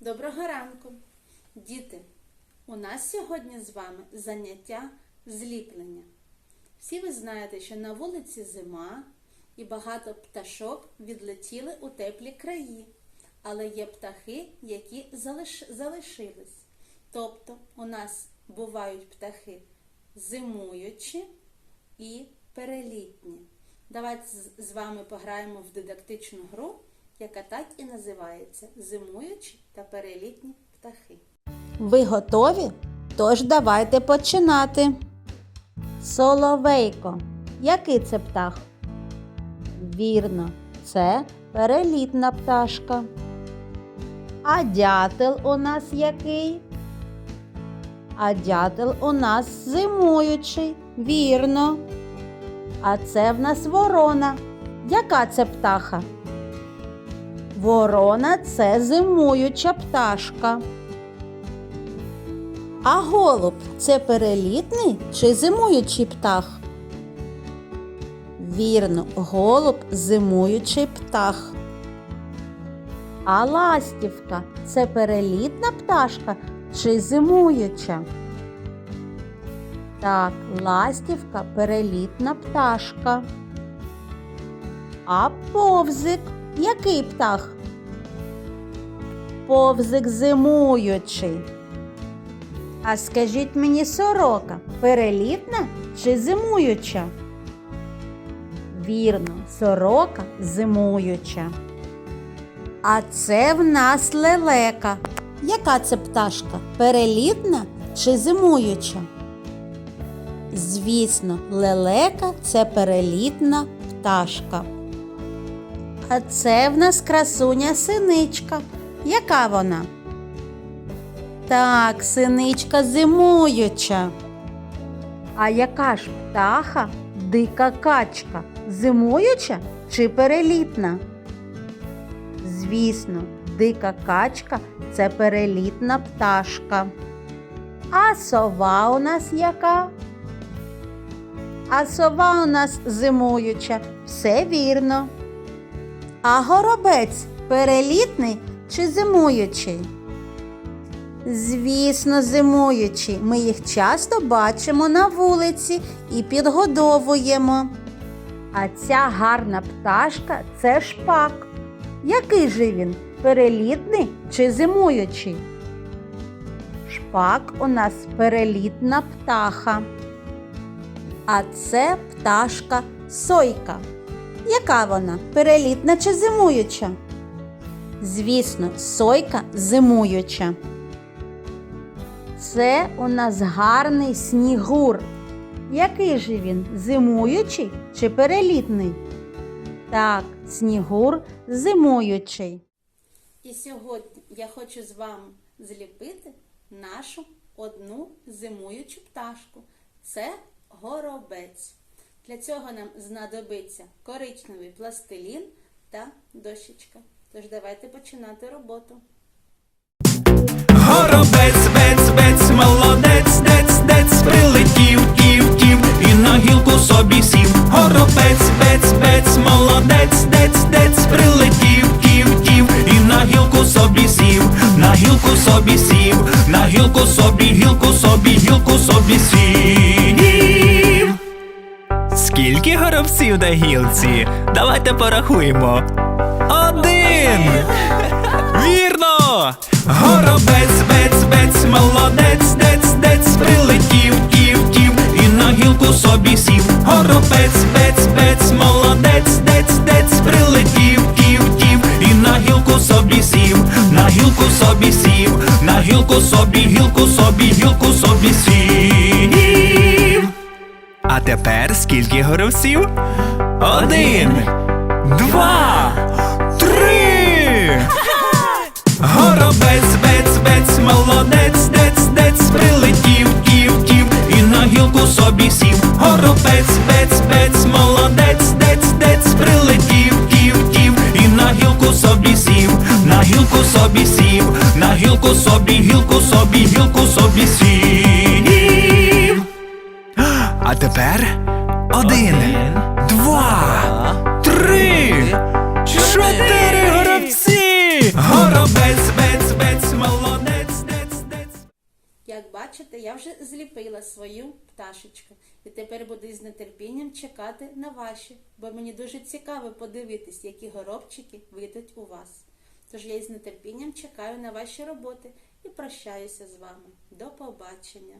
Доброго ранку! Діти! У нас сьогодні з вами заняття зліплення. Всі ви знаєте, що на вулиці зима і багато пташок відлетіли у теплі краї, але є птахи, які залиш... залишились. Тобто у нас бувають птахи зимуючі і перелітні. Давайте з- вами пограємо в дидактичну гру, яка так і називається Зимуючі та перелітні птахи. Ви готові? Тож давайте починати. Соловейко. Який це птах? Вірно, це перелітна пташка. А дятел у нас який? А дятел у нас зимуючий. Вірно. А це в нас ворона. Яка це птаха? Ворона це зимуюча пташка. А голуб це перелітний чи зимуючий птах? Вірно, голуб зимуючий птах. А ластівка це перелітна пташка чи зимуюча? Так, ластівка перелітна пташка. А повзик який птах? Повзик зимуючий. А скажіть мені, сорока, перелітна чи зимуюча? Вірно, сорока зимуюча. А це в нас лелека. Яка це пташка? Перелітна чи зимуюча? Звісно, лелека це перелітна пташка. А це в нас красуня синичка. Яка вона? Так, синичка зимуюча. А яка ж птаха дика качка? Зимуюча чи перелітна? Звісно, дика качка це перелітна пташка. А сова у нас яка? А сова у нас зимуюча. Все вірно. А горобець перелітний чи зимуючий? Звісно, зимуючі. Ми їх часто бачимо на вулиці і підгодовуємо. А ця гарна пташка це шпак. Який же він? Перелітний чи зимуючий? Шпак у нас перелітна птаха. А це пташка сойка. Яка вона? Перелітна чи зимуюча? Звісно, сойка зимуюча. Це у нас гарний снігур. Який же він? Зимуючий чи перелітний? Так, снігур зимуючий. І сьогодні я хочу з вами зліпити нашу одну зимуючу пташку. Це горобець. Для цього нам знадобиться коричневий пластилін та дощечка. Тож давайте починати роботу. Горобець, бець, бець, молодець, дець, дець, прилетів, тів, тів, і на гілку собі сів. Горобець, бець, бець, молодець, дець, дець, прилетів, тів, тів, і на гілку собі сів, на гілку собі сів, на гілку собі, гілку собі, гілку собі сів. Скільки горобців на гілці? Давайте порахуємо. Один! Вірно! Горобець, бець, бець, молодець, дець, дець, прилетів, тів, тів, і на гілку собі сів. Горобець, бець, бець, молодець, дець, дець, прилетів, тів, тів, і на гілку собі сів, на гілку собі сів, на гілку собі, гілку собі, гілку собі сів. Тепер скільки горобців? Один, два, три. Горобець, бець, бець, молодець, дець, дець, прилетів, тів, тів, і на гілку собі сів. Горобець, бець, бець, молодець, дець, дець, прилетів, тів, тів, і на гілку собі сів, на гілку собі сів, на гілку собі, гілку собі, гілку собі сів. Тепер один, два, три, чотири горобці. Горобець, бець, бець, Як бачите, я вже зліпила свою пташечку і тепер буду з нетерпінням чекати на ваші, бо мені дуже цікаво подивитись, які горобчики вийдуть у вас. Тож я із нетерпінням чекаю на ваші роботи і прощаюся з вами. До побачення!